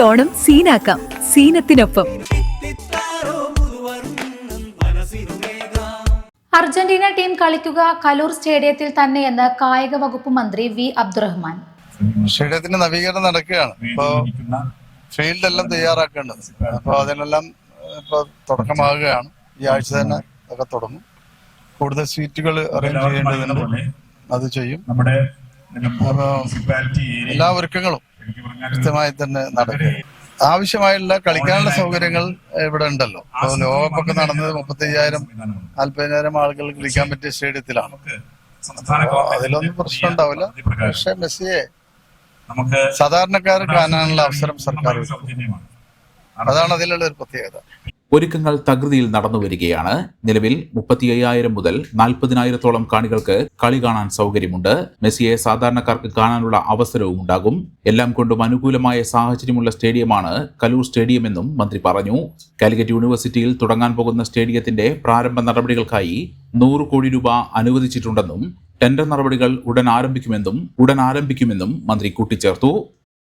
ഓണം സീനാക്കാം. സീനത്തിനൊപ്പം. Argentina team കളിക്കുക കലൂർ സ്റ്റേഡിയത്തിൽ തന്നെയെന്ന് കായിക വകുപ്പ് മന്ത്രി വി അബ്ദുറഹ്മാൻ. സ്റ്റേഡിയത്തിന്റെ നവീകരണം നടക്കുകയാണ്. ഇപ്പോ ഫീൽഡ് എല്ലാം തയ്യാറാക്കേണ്ടത്. അപ്പൊ അതിനെല്ലാം ഇപ്പൊ തുടക്കമാകുകയാണ്. ഈ ആഴ്ച തന്നെ ഒക്കെ തുടങ്ങും. കൂടുതൽ സീറ്റുകൾ അറേഞ്ച് ചെയ്യേണ്ടതുണ്ട്. അത് ചെയ്യും. എല്ലാ ഒരുക്കങ്ങളും കൃത്യമായി തന്നെ നടക്കും ആവശ്യമായുള്ള കളിക്കാനുള്ള സൗകര്യങ്ങൾ ഇവിടെ ഉണ്ടല്ലോ. അപ്പൊ ലോകകപ്പൊക്കെ നടന്നത് മുപ്പത്തി അയ്യായിരം നാല്പതിനായിരം ആളുകൾ കളിക്കാൻ പറ്റിയ സ്റ്റേഡിയത്തിലാണ്. അതിലൊന്നും പ്രശ്നം ഉണ്ടാവില്ല. പക്ഷെ മെസ്സിയെ നമുക്ക് സാധാരണക്കാർ കാണാനുള്ള അവസരം സർക്കാർ. അതാണ് അതിലുള്ള ഒരു പ്രത്യേകത. ഒരുക്കങ്ങൾ തകൃതിയിൽ നടന്നു വരികയാണ്. നിലവിൽ മുപ്പത്തി അയ്യായിരം മുതൽ നാൽപ്പതിനായിരത്തോളം കാണികൾക്ക് കളി കാണാൻ സൗകര്യമുണ്ട്. മെസ്സിയെ സാധാരണക്കാർക്ക് കാണാനുള്ള അവസരവും ഉണ്ടാകും. എല്ലാം കൊണ്ടും അനുകൂലമായ സാഹചര്യമുള്ള സ്റ്റേഡിയമാണ് കലൂർ സ്റ്റേഡിയമെന്നും മന്ത്രി പറഞ്ഞു. കാലിക്കറ്റ് യൂണിവേഴ്സിറ്റിയിൽ തുടങ്ങാൻ പോകുന്ന സ്റ്റേഡിയത്തിന്റെ പ്രാരംഭ നടപടികൾക്കായി നൂറ് കോടി രൂപ അനുവദിച്ചിട്ടുണ്ടെന്നും ടെൻഡർ നടപടികൾ ഉടൻ ആരംഭിക്കുമെന്നും ഉടൻ ആരംഭിക്കുമെന്നും മന്ത്രി കൂട്ടിച്ചേർത്തു.